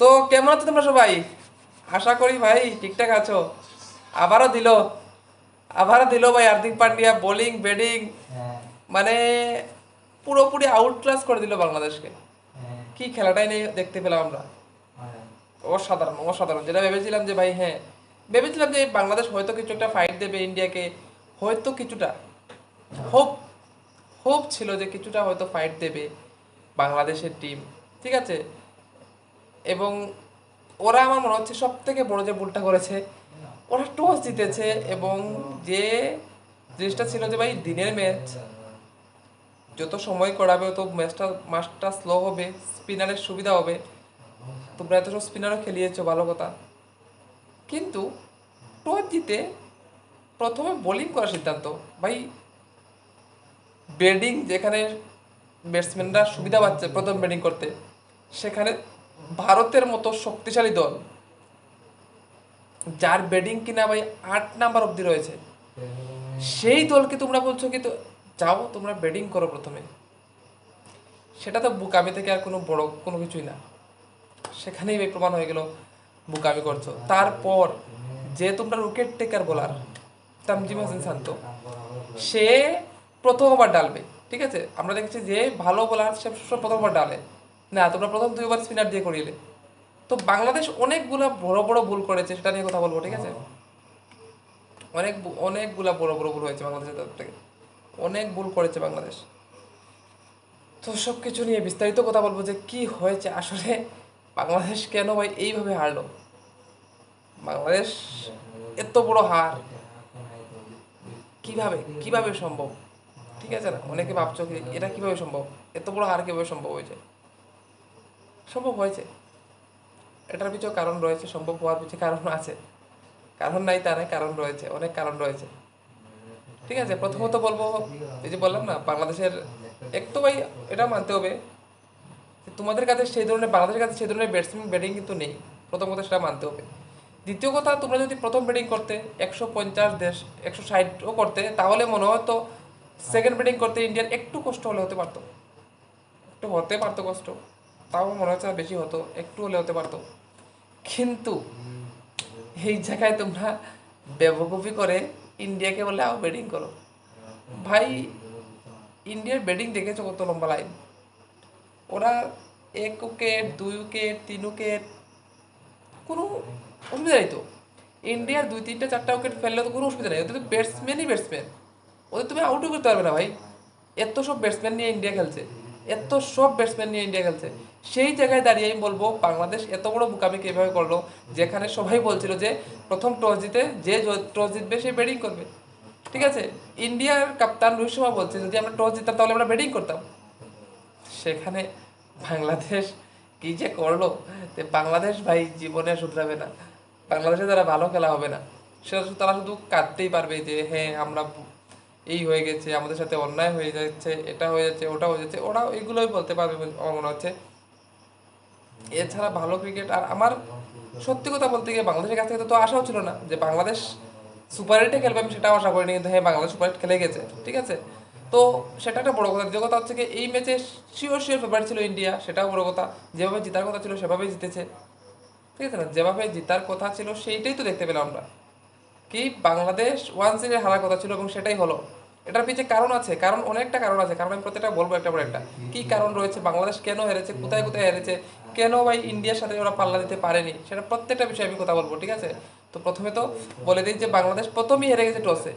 তো কেমন আছো তোমরা সবাই? আশা করি ভাই ঠিকঠাক আছো। আবারও দিল। আবারও দিল ভাই হার্দিক পান্ডিয়া বোলিং ব্যাটিং মানে পুরোপুরি আউট ক্লাস করে দিল বাংলাদেশকে। হ্যাঁ। কি খেলাটাই নেই দেখতে পেলাম আমরা। হ্যাঁ। অসাধারণ অসাধারণ। যেটা ভেবেছিলাম যে ভাই হ্যাঁ। ভেবেছিলাম যে বাংলাদেশ হয়তো কিছু একটা ফাইট দেবে ইন্ডিয়াকে। হয়তো কিছুটা। হোপ হোপ ছিল যে কিছুটা হয়তো ফাইট দেবে বাংলাদেশের টিম ঠিক আছে? এবং ওরা আমার মনে হচ্ছে সব থেকে বড় যে ভুলটা করেছে, ওরা টস জিতেছে এবং যে জিনিসটা ছিল যে ভাই দিনের ম্যাচ, যত সময় করাবে তত ম্যাচটা ম্যাচটা স্লো হবে স্পিনারের সুবিধা হবে। তোমরা এত সব স্পিনারও খেলিয়েছো, ভালো কথা। কিন্তু টস জিতে প্রথমে বোলিং করার সিদ্ধান্ত। ভাই ব্যাটিং যেখানে ব্যাটসম্যানরা সুবিধা পাচ্ছে প্রথম ব্যাটিং করতে, সেখানে ভারতের মতো শক্তিশালী দল, যার ব্যাটিং কিনা ভাই আট নাম্বার অবধি রয়েছে। সেই দলকে তোমরা বলছো কি, তো যাও, তোমরা ব্যাটিং করো প্রথমে। সেটা তো বুকামি থেকে আর কোনো বড়, কোনো কিছুই না। সেখানেই ভাই প্রমাণ হয়ে গেল বুকামি করছ। তারপর যে তোমরা wicket taker bowler Tanzim Hasan Shanto, সে প্রথম ওভার ডালবে, ঠিক আছে? আমরা দেখেছি যে ভালো বোলার সে প্রথম ওভার ডালে। না তোমরা প্রথম দুই ওভার স্পিনার দিয়ে করিলে। তো বাংলাদেশ অনেকগুলো বড় বড় ভুল করেছে সেটা নিয়ে কথা বলব ঠিক আছে? অনেক ভু- অনেকগুলা বড় বড় ভুল হয়েছে বাংলাদেশের তরফ থেকে। অনেক ভুল করেছে বাংলাদেশ। তো সব কিছু নিয়ে বিস্তারিত কথা বলব যে কি হয়েছে আসলে বাংলাদেশ কেন ভাই এইভাবে হারলো? বাংলাদেশ এত বড় হার। কীভাবে কীভাবে সম্ভব? ঠিক আছে না? অনেকে ভাবছ এটা কীভাবে সম্ভব? এত বড় হার কীভাবে সম্ভব হয়েছে? সম্ভব হয়েছে। এটার পিছনে কারণ রয়েছে, সম্ভব হওয়ার পিছনে কারণ আছে। কারণ নাই, তার কারণ রয়েছে, অনেক কারণ রয়েছে। ঠিক আছে, প্রথমত বলব, এই যে বললাম না, বাংলাদেশের এক তো ভাই এটা মানতে হবে তোমাদের কাছে সেই ধরনের, বাংলাদেশের কাছে সেই ধরনের ব্যাটসম্যান ব্যাটিং কিন্তু নেই। প্রথম কথা সেটা মানতে হবে। দ্বিতীয় কথা, তোমরা যদি প্রথম ব্যাটিং করতে একশো পঞ্চাশ দেশ, একশো ষাটও করতে, তাহলে মনে হতো সেকেন্ড ব্যাটিং করতে ইন্ডিয়ার একটু কষ্ট হলে হতে পারতো। একটু হতে পারতো কষ্ট। তাও মনে হচ্ছে বেশি হতো, একটু হলে হতে পারতো। কিন্তু এই জায়গায় তোমরা বেবকুফি করে ইন্ডিয়াকে বলে আও ব্যাটিং করো। ভাই, ইন্ডিয়ার ব্যাটিং দেখেছ কত লম্বা লাইন ওরা এক উইকেট, দুই উইকেট, তিন উইকেট, কোনো অসুবিধা নেই তো। ইন্ডিয়ার দুই, তিনটা, চারটা উইকেট ফেললে তো কোনো অসুবিধা নেই। ওদের তো ব্যাটসম্যানই ব্যাটসম্যান ওদের তুমি আউটও করতে পারবে না ভাই। এত সব ব্যাটসম্যান নিয়ে ইন্ডিয়া খেলছে। এত সব ব্যাটসম্যান নিয়ে ইন্ডিয়া খেলছে। সেই জায়গায় দাঁড়িয়ে আমি বলব, বাংলাদেশ এত বড় বুকামি কীভাবে করল? যেখানে সবাই বলছিল যে, প্রথম টস জিতে, যে টস জিতবে, সে ব্যাটিং করবে। ঠিক আছে? ইন্ডিয়ার কাপ্তান রোহিত শর্মা বলছে যদি আমরা টস জিততাম, তাহলে আমরা ব্যাটিং করতাম। সেখানে বাংলাদেশ কি যে করল? যে বাংলাদেশ ভাই জীবনে শুধরাবে না। বাংলাদেশে তারা ভালো খেলা হবে না। সেটা তারা শুধু কাঁদতেই পারবে যে হ্যাঁ আমরা এই হয়ে গেছে, আমাদের সাথে অন্যায় হয়ে যাচ্ছে, এটা হয়ে যাচ্ছে ওটা হয়ে যাচ্ছে ওরা এইগুলোই বলতে পারবে আমার মনে হচ্ছে। এছাড়া ভালো ক্রিকেট আর আমার সত্যি কথা বলতে গিয়ে বাংলাদেশের কাছ থেকে তো আশাও ছিল না যে বাংলাদেশ সুপার এইটে খেলবে, আমি সেটাও আশা করিনি, কিন্তু হ্যাঁ বাংলাদেশ সুপার এইট খেলে গেছে, ঠিক আছে? তো সেটা একটা বড় কথা। দ্বিতীয় কথা হচ্ছে কি এই ম্যাচে শিওর শিওর ফেভারিট ছিল ইন্ডিয়া সেটাও বড় কথা। যেভাবে জেতার কথা ছিল, সেভাবেই জিতেছে, ঠিক আছে না? যেভাবে জেতার কথা ছিল, সেইটাই তো দেখতে পেলাম আমরা। কি বাংলাদেশ ওয়ান সিরিজে হারার কথা ছিল এবং সেটাই হলো। এটার পিছনে কারণ আছে কারণ অনেকটা কারণ আছে কারণ আমি প্রত্যেকটা বলব একটা পর একটা। কি কারণ রয়েছে বাংলাদেশ কেন হেরেছে কোথায় কোথায় হেরেছে কেন ভাই ইন্ডিয়ার সাথে ওরা পাল্লা দিতে পারেনি সেটা প্রত্যেকটা বিষয়ে আমি কথা বলব ঠিক আছে? তো প্রথমে তো বলে দিই যে বাংলাদেশ প্রথমেই হেরে গেছে টসে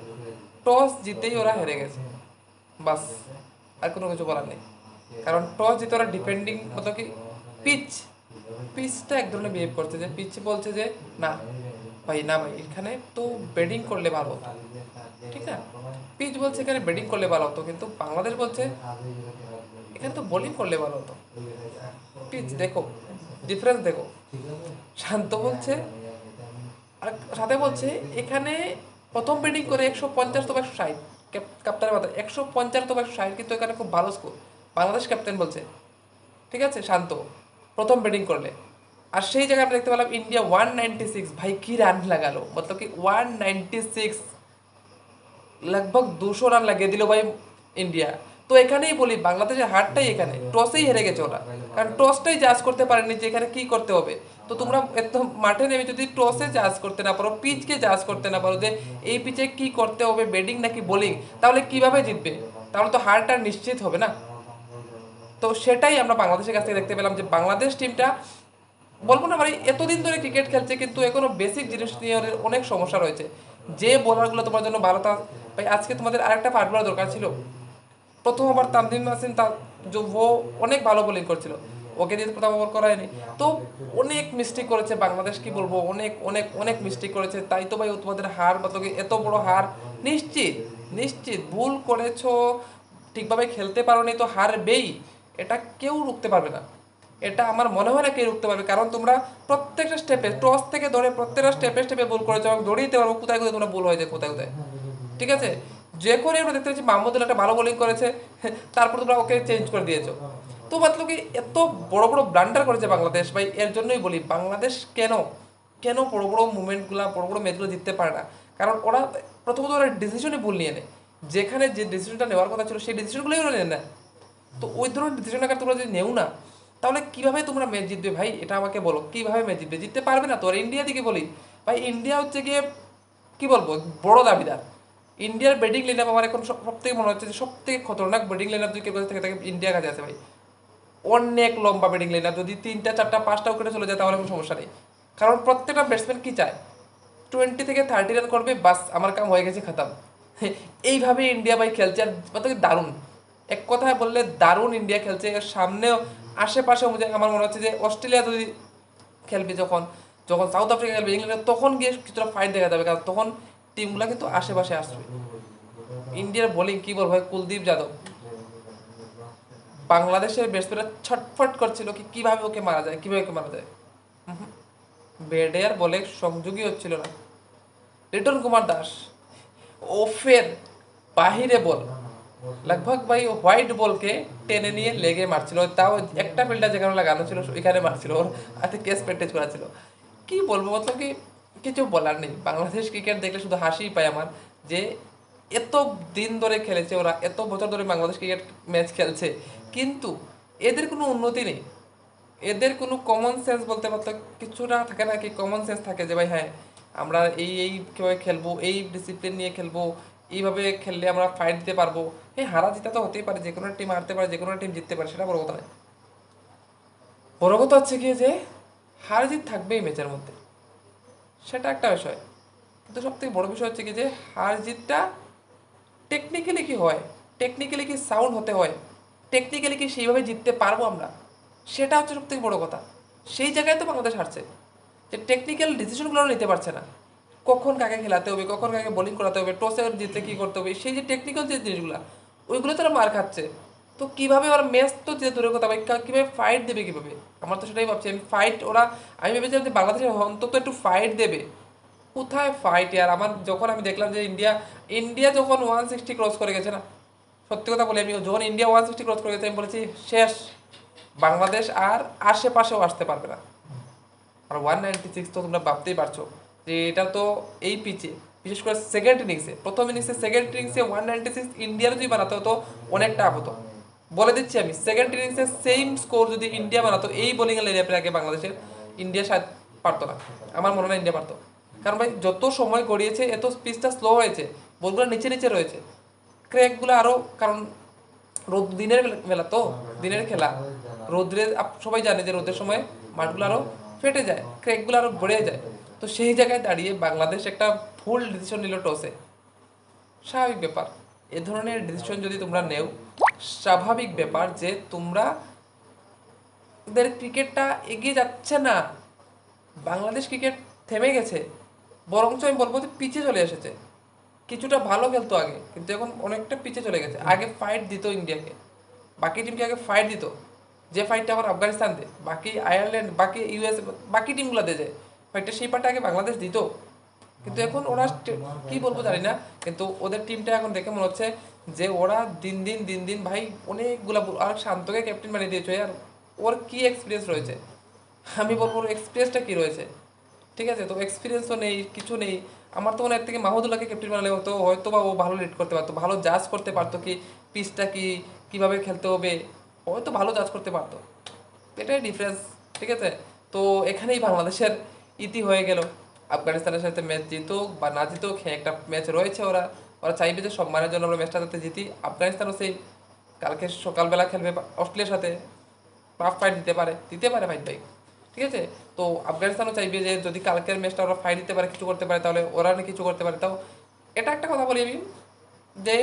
টস জিতেই ওরা হেরে গেছে। বাস আর কোনো কিছু বলার নেই। কারণ টস জিতে ওরা ডিপেন্ডিং মতো কি? পিচ পিচটা এক ধরনের বিহেভ করছে যে পিচ বলছে যে না ভাই না ভাই এখানে তো ব্যাটিং করলে ভালো হতো। ঠিক না পিচ বলছে এখানে ব্যাটিং করলে ভালো হতো, কিন্তু বাংলাদেশ বলছে এখানে তো বোলিং করলে ভালো হতো। পিচ দেখো ডিফারেন্স দেখো। শান্ত বলছে, আর সাথে বলছে এখানে প্রথম ব্যাটিং করে একশো পঞ্চাশ তো একশো ষাট ক্যাপ্টেনের মাথায়। একশো পঞ্চাশ তো একশো ষাট, কিন্তু এখানে খুব ভালো স্কোর বাংলাদেশ ক্যাপ্টেন বলছে, ঠিক আছে, শান্ত, প্রথম ব্যাটিং করলে। আর সেই জায়গায় আমরা দেখতে পেলাম ইন্ডিয়া ওয়ান নাইনটি সিক্স ভাই, কী রান লাগালো? মতলব কি ওয়ান নাইনটি সিক্স লগভগ দুশো রান লাগিয়ে দিল ভাই ইন্ডিয়া তো এখানেই বলি, বাংলাদেশের হারটাই এখানে। টসেই হেরে গেছে ওরা। কারণ টসটাই চার্জ করতে পারেনি যে এখানে কী করতে হবে। তো তোমরা একদম মাঠে নেমে যদি টসে চার্জ করতে না পারো পিচকে চার্জ করতে না পারো যে এই পিচে কি করতে হবে ব্যাটিং নাকি বোলিং তাহলে কীভাবে জিতবে? তাহলে তো হারটা নিশ্চিত হবে না। তো সেটাই আমরা বাংলাদেশের কাছ থেকে দেখতে পেলাম যে বাংলাদেশ টিমটা বলব না মানে এতদিন ধরে ক্রিকেট খেলছে, কিন্তু এখনও বেসিক জিনিস নিয়ে অনেক সমস্যা রয়েছে। যে বোলারগুলো তোমার জন্য ভালো, তা ভাই, আজকে তোমাদের আরেকটা পার্ট বলার দরকার ছিল। প্রথম ওভার তানজিম হাসিন তার ও অনেক ভালো বোলিং করছিল। ওকে দিয়ে প্রথম ওভার করায়নি তো অনেক মিস্টেক করেছে বাংলাদেশ, কি বলব? অনেক অনেক অনেক মিস্টেক করেছে। তাই তো ভাই তোমাদের হার বা এত বড় হার, নিশ্চিত নিশ্চিত ভুল করেছ, ঠিকভাবে খেলতে পারোনি, তো হার হারবেই। এটা কেউ রুখতে পারবে না। এটা আমার মনে হয় না কেউ রুখতে পারবে, কারণ তোমরা প্রত্যেকটা স্টেপে টস থেকে ধরে প্রত্যেকটা স্টেপে স্টেপে ভুল করেছ এবং ধরে দিতে পারব কোথায় কোথায় তোমরা ভুল হয়েছে কোথায় কোথায়। ঠিক আছে? যে করে আমরা দেখতে পাচ্ছি মাহমুদুল একটা ভালো বোলিং করেছে, তারপর তোমরা ওকে চেঞ্জ করে দিয়েছ। তো মতলব কি এত বড় বড় ব্লান্ডার করেছে বাংলাদেশ, ভাই, এর জন্যই বলি, বাংলাদেশ কেন কেন বড় বড় মুভমেন্টগুলো বড় বড় ম্যাচগুলো জিততে পারে না? কারণ ওরা প্রথমত ওরা ডিসিশনই ভুল নিয়ে নেয়। যেখানে যে ডিসিশনটা নেওয়ার কথা ছিল, সেই ডিসিশনগুলোই ওরা নেয় না তো ওই ধরনের ডিসিশন আকার তোমরা যদি নেও না তাহলে কীভাবে তোমরা ম্যাচ জিতবে ভাই? এটা আমাকে বলো, কীভাবে ম্যাচ জিতবে? জিততে পারবে না তো? আর ইন্ডিয়া দিকে বলি, ভাই ইন্ডিয়া হচ্ছে গিয়ে, কি বলব, বড় দাবিদার। ইন্ডিয়ার ব্যাটিং লাইন আপ আমার এখন সব থেকে মনে হচ্ছে যে সব থেকে খতরনাক ব্যাটিং লাইন আপ যদি কেউ থেকে থাকে ইন্ডিয়ার কাছে আছে ভাই। অনেক লম্বা ব্যাটিং লাইন আপ যদি তিনটা, চারটা, পাঁচটা উইকেটে চলে যায়, তাহলে কোনো সমস্যা নেই। কারণ প্রত্যেকটা ব্যাটসম্যান কী চায়? টোয়েন্টি থেকে থার্টি রান করবে, বাস, আমার কাম হয়ে গেছে, খাতাম। এইভাবে ইন্ডিয়া ভাই খেলছে, আর দারুণ। এক কথায় বললে দারুণ ইন্ডিয়া খেলছে। এর সামনেও আশেপাশে আমার মনে হচ্ছে যে অস্ট্রেলিয়া যদি খেলবে যখন যখন সাউথ আফ্রিকা খেলবে ইংল্যান্ড তখন গিয়ে কিছুটা ফাইট দেখা যাবে, কারণ তখন টিমগুলো কিন্তু আশেপাশে আসবে। ইন্ডিয়ার বোলিং কি বলব ভাই? কুলদীপ যাদব। বাংলাদেশের ব্যাটসম্যানরা ছটফট করছিল কি কীভাবে ওকে মারা যায়, কীভাবে ওকে মারা যায়? বেডে আর বলে সংযোগই হচ্ছিল না। লিটন কুমার দাস, ওফের বাহিরে বল লগভগ ভাই হোয়াইট বলকে টেনে নিয়ে লেগে মারছিল তাও একটা ফিল্ডার যেখানে লাগানো ছিল ওইখানে মারছিল ওর হাতে কেস প্যান্টেজ করা ছিল কি বলব মতলব কি কিছু বলার নেই বাংলাদেশ ক্রিকেট দেখলে শুধু হাসিই পায় আমার যে এত দিন ধরে খেলেছে ওরা এত বছর ধরে বাংলাদেশ ক্রিকেট ম্যাচ খেলছে কিন্তু এদের কোনো উন্নতি নেই এদের কোনো কমন সেন্স বলতে পারতো কিছুটা থাকে না কি কমন সেন্স থাকে যে ভাই হ্যাঁ আমরা এই এই কীভাবে খেলব এই ডিসিপ্লিন নিয়ে খেলব এইভাবে খেললে আমরা ফাইট দিতে পারব। হ্যাঁ হারা জিতা তো হতেই পারে যে কোনো টিম হারতে পারে যে কোনো টিম জিততে পারে, সেটা বড় কথা নয়। বড় কথা হচ্ছে কি যে, হার জিত থাকবেই ম্যাচের মধ্যে। সেটা একটা বিষয়। কিন্তু সব থেকে বড় বিষয় হচ্ছে কি যে, হার জিতটা টেকনিক্যালি কি হয়? টেকনিক্যালি কি সাউন্ড হতে হয়? টেকনিক্যালি কি সেইভাবে জিততে পারব আমরা? সেটা হচ্ছে সব থেকে বড় কথা। সেই জায়গায় তো বাংলাদেশ হারছে। যে টেকনিক্যাল ডিসিশনগুলো নিতে পারছে না। কখন কাকে খেলাতে হবে, কখন কাকে বোলিং করাতে হবে টসে জিততে কী করতে হবে, সেই যে টেকনিক্যাল যে জিনিসগুলো ওইগুলো তারা মার খাচ্ছে। তো কীভাবে ওরা ম্যাচ তো যে দূরের কথা কীভাবে ফাইট দেবে কীভাবে? আমার তো সেটাই ভাবছি, আমি ফাইট ওরা, আমি ভেবেছিলাম যে বাংলাদেশে অন্তত একটু ফাইট দেবে। কোথায় ফাইট ইয়ার? আমার যখন আমি দেখলাম যে ইন্ডিয়া ইন্ডিয়া যখন ওয়ান সিক্সটি ক্রস করে গেছে না, সত্যি কথা বলি আমি, যখন ইন্ডিয়া ওয়ান সিক্সটি ক্রস করে গেছে, আমি বলেছি, শেষ, বাংলাদেশ আর আশেপাশেও আসতে পারবে না। আর ওয়ান নাইনটি সিক্স তো তোমরা ভাবতেই পারছ। যে এটা তো এই পিচে বিশেষ করে সেকেন্ড ইনিংসে প্রথম ইনিংসে সেকেন্ড ইনিংসে ওয়ান নাইনটি সিক্স ইন্ডিয়ার যদি বানাতো, তো অনেকটা আহত বলে দিচ্ছি আমি সেকেন্ড ইনিংসে সেম স্কোর যদি ইন্ডিয়া বানাতো, এই বোলিং লাইনে আগে বাংলাদেশের ইন্ডিয়া শায়দ পারতো না। আমার মনে হয় ইন্ডিয়া পারতো। কারণ ভাই, যত সময় গড়িয়েছে, এত স্পিচটা স্লো হয়েছে বলগুলো নিচে নিচে রয়েছে। ক্র্যাকগুলো আরও কারণ রোদ, দিনের বেলা- তো, দিনের খেলা। রোদ্রে সবাই জানে যে রোদের সময় মাঠগুলো আরও ফেটে যায় ক্র্যাকগুলো আরও বেড়ে যায়। তো সেই জায়গায় দাঁড়িয়ে বাংলাদেশ একটা ফুল ডিসিশন নিল টসে। স্বাভাবিক ব্যাপার। এ ধরনের ডিসিশন যদি তোমরা নেও, স্বাভাবিক ব্যাপার যে তোমরা ওদের ক্রিকেটটা এগিয়ে যাচ্ছে না। বাংলাদেশ ক্রিকেট থেমে গেছে। বরঞ্চ আমি বলব যে পিছে চলে এসেছে। কিছুটা ভালো খেলতো আগে, কিন্তু এখন অনেকটা পিছে চলে গেছে। আগে ফাইট দিত ইন্ডিয়াকে। বাকি টিমকে আগে ফাইট দিত। যে ফাইটটা আবার আফগানিস্তান দেয় বাকি আয়ারল্যান্ড, বাকি ইউএস বাকি টিমগুলো দিয়ে যায় ফাইটটা সেই পার্টটা আগে বাংলাদেশ দিত। কিন্তু এখন ওরা কি বলব জানি না। কিন্তু ওদের টিমটা এখন দেখে মনে হচ্ছে যে ওরা দিন দিন দিন দিন ভাই অনেকগুলা আর শান্তকে ক্যাপ্টেন বানিয়ে দিয়েছে আর ওর কি এক্সপিরিয়েন্স রয়েছে? আমি বলব ওর এক্সপিরিয়েন্সটা কী রয়েছে? ঠিক আছে? তো এক্সপিরিয়েন্সও নেই, কিছু নেই। আমার তো মনে হয় থেকে মাহমুদুল্লাহকে ক্যাপ্টেন বানালে হতো হয়তো বা ও ভালো লিড করতে পারতো। ভালো জাজ করতে পারতো কি, পিচটা কি, কীভাবে খেলতে হবে। হয়তো ভালো জাজ করতে পারতো। এটাই ডিফারেন্স ঠিক আছে? তো এখানেই বাংলাদেশের ইতি হয়ে গেল। আফগানিস্তানের সাথে ম্যাচ জিতুক বা না জিতুক হ্যাঁ একটা ম্যাচ রয়েছে ওরা। ওরা চাইবে যে সম্মানের জন্য আমরা ম্যাচটা যাতে জিতি। আফগানিস্তানও সেই কালকে সকালবেলা খেলবে অস্ট্রেলিয়ার সাথে। টাফ ফাইট দিতে পারে। দিতে পারে ফাইট ভাই ঠিক আছে? তো আফগানিস্তানও চাইবে যে যদি কালকের ম্যাচটা ওরা ফাইট দিতে পারে, কিছু করতে পারে, তাহলে ওরা না কিছু করতে পারে। তাও এটা একটা কথা বলি আমি, যে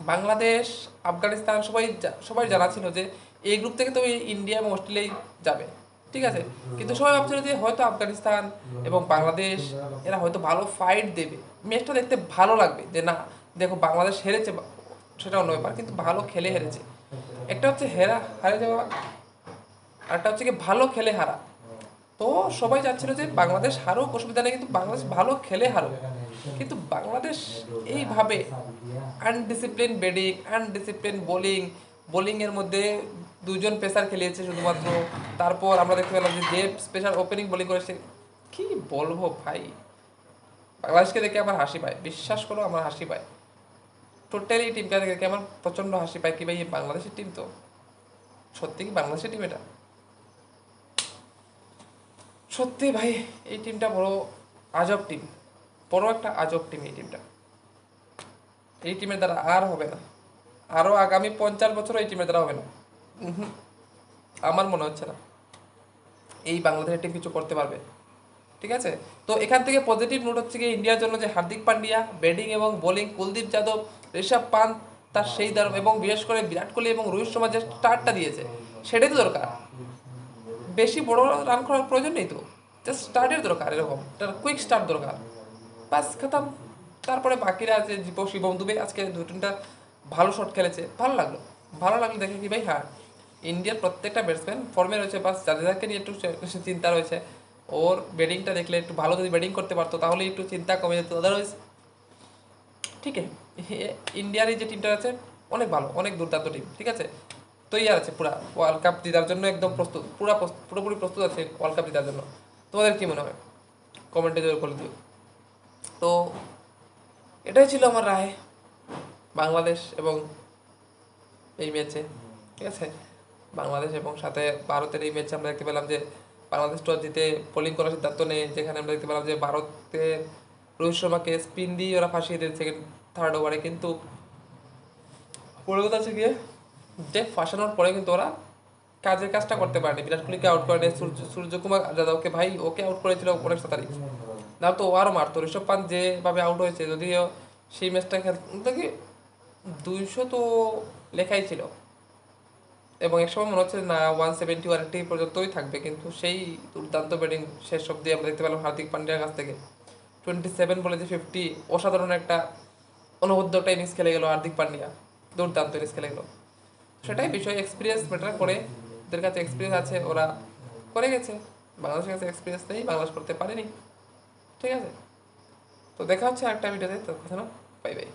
বাংলাদেশ, আফগানিস্তান সবাই সবাই জানা ছিল যে এই গ্রুপ থেকে তো ইন্ডিয়া এবং অস্ট্রেলিয়াই যাবে। ঠিক আছে? কিন্তু সবাই ভাবছিল যে হয়তো আফগানিস্তান এবং বাংলাদেশ, এরা হয়তো ভালো ফাইট দেবে। ম্যাচটা দেখতে ভালো লাগবে যে না, দেখো বাংলাদেশ হেরেছে সেটা অন্য ব্যাপার কিন্তু ভালো খেলে হেরেছে। একটা হচ্ছে হেরা, হারে যাওয়া, আর একটা হচ্ছে কি ভালো খেলে হারা। তো সবাই চাচ্ছিল যে বাংলাদেশ হারুক, অসুবিধা নেই, কিন্তু বাংলাদেশ ভালো খেলে হারুক। কিন্তু বাংলাদেশ এইভাবে আনডিসিপ্লিন ব্যাটিং আনডিসিপ্লিন বোলিং বোলিংয়ের মধ্যে দুজন পেসার খেলিয়েছে শুধুমাত্র। তারপর আমরা দেখতে পেলাম যে যে স্পেশাল ওপেনিং বোলিং করেছে। কি বলব ভাই? বাংলাদেশকে দেখে আমার হাসি পায়। বিশ্বাস করো, আমার হাসি পায়। টোটালি টিমটা দেখে আমার প্রচণ্ড হাসি পায় কি ভাই বাংলাদেশের টিম তো। সত্যি কি বাংলাদেশের টিম এটা? সত্যি ভাই, এই টিমটা বড় আজব টিম বড় একটা আজব টিম এই টিমটা এই টিমের দ্বারা আর হবে না। আরও আগামী পঞ্চাশ বছর এই টিমের দ্বারা হবে না। আমার মনে হচ্ছে না। এই বাংলাদেশের টিম কিছু করতে পারবে। ঠিক আছে? তো এখান থেকে পজিটিভ নোট হচ্ছে কি ইন্ডিয়ার জন্য যে হার্দিক পান্ডিয়া, ব্যাটিং এবং বোলিং কুলদীপ যাদব, ঋষভ পান্ত তার সেই দারুণ এবং বিশেষ করে বিরাট কোহলি এবং রোহিত শর্মা যে স্টার্টটা দিয়েছে, সেটাই তো দরকার। বেশি বড় রান করার প্রয়োজন নেই তো। জাস্ট স্টার্টের দরকার এরকম। তার কুইক স্টার্ট দরকার। বাস খতম। তারপরে বাকিরা আছে দীপ শিবম দুবে আজকে দু তিনটা ভালো শট খেলেছে, ভালো লাগল। ভালো লাগল দেখে কি ভাই? হ্যাঁ। ইন্ডিয়ার প্রত্যেকটা ব্যাটসম্যান ফর্মে রয়েছে। বাস জাদেজাকে নিয়ে একটু চিন্তা রয়েছে। ওর ব্যাটিংটা দেখলে একটু ভালো যদি ব্যাটিং করতে পারতো, তাহলে একটু চিন্তা কমে যেত। আদারওয়াইজ ঠিক আছে। ইন্ডিয়ার এই যে টিমটা আছে, অনেক ভালো, অনেক দুর্দান্ত টিম ঠিক আছে? তৈয়ার আছে পুরা ওয়ার্ল্ড কাপ জেতার জন্য একদম প্রস্তুত, পুরা পুরোপুরি প্রস্তুত আছে ওয়ার্ল্ড কাপ জেতার জন্য। তোমাদের কি মনে হয়? কমেন্টে জোর করে দিও। তো এটাই ছিল আমার রায়। বাংলাদেশ এবং এই ম্যাচে ঠিক আছে? বাংলাদেশ এবং সাথে ভারতের এই ম্যাচে আমরা দেখতে পেলাম যে বাংলাদেশ টস জিতে বোলিং করার সিদ্ধান্ত নেয়। যেখানে আমরা দেখতে পেলাম যে ভারতের রোহিত শর্মাকে স্পিন দিয়ে ওরা ফাঁসিয়ে দিয়েছে সেকেন্ড থার্ড ওভারে কিন্তু কথা হচ্ছে গিয়ে যে ফাঁসানোর পরে কিন্তু ওরা কাজের কাজটা করতে পারেনি। বিরাট কোহলিকে আউট করে নিয়ে। সূর্য, সূর্যকুমার যাদবকে ভাই, ওকে আউট করেছিল অনেক তারিখ। না তো ও আরও মারতো। ঋষভ পান্ত যেভাবে আউট হয়েছে, যদিও সেই ম্যাচটা খেলতে কি দুইশো তো লেখাই ছিল। এবং এক সময় মনে হচ্ছে না ওয়ান সেভেন্টি ওয়ান এইটি পর্যন্তই থাকবে, কিন্তু সেই দুর্দান্ত ব্যাটিং শেষ অব্দি আমরা দেখতে পেলাম হার্দিক পান্ডিয়ার কাছ থেকে। টোয়েন্টি সেভেন বলে যে ফিফটি অসাধারণ একটা অনবদ্য একটা ইনিংস খেলে গেল হার্দিক পান্ডিয়া। দুর্দান্ত ইনিংস খেলে গেল। সেটাই বিষয় এক্সপিরিয়েন্স ম্যাটার করে। ওদের কাছে এক্সপিরিয়েন্স আছে, ওরা করে গেছে। বাংলাদেশের কাছে এক্সপিরিয়েন্স নেই, বাংলাদেশ করতে পারেনি। ঠিক আছে? তো দেখা হচ্ছে একটা ভিডিওতে তো। কথা না বাই বাই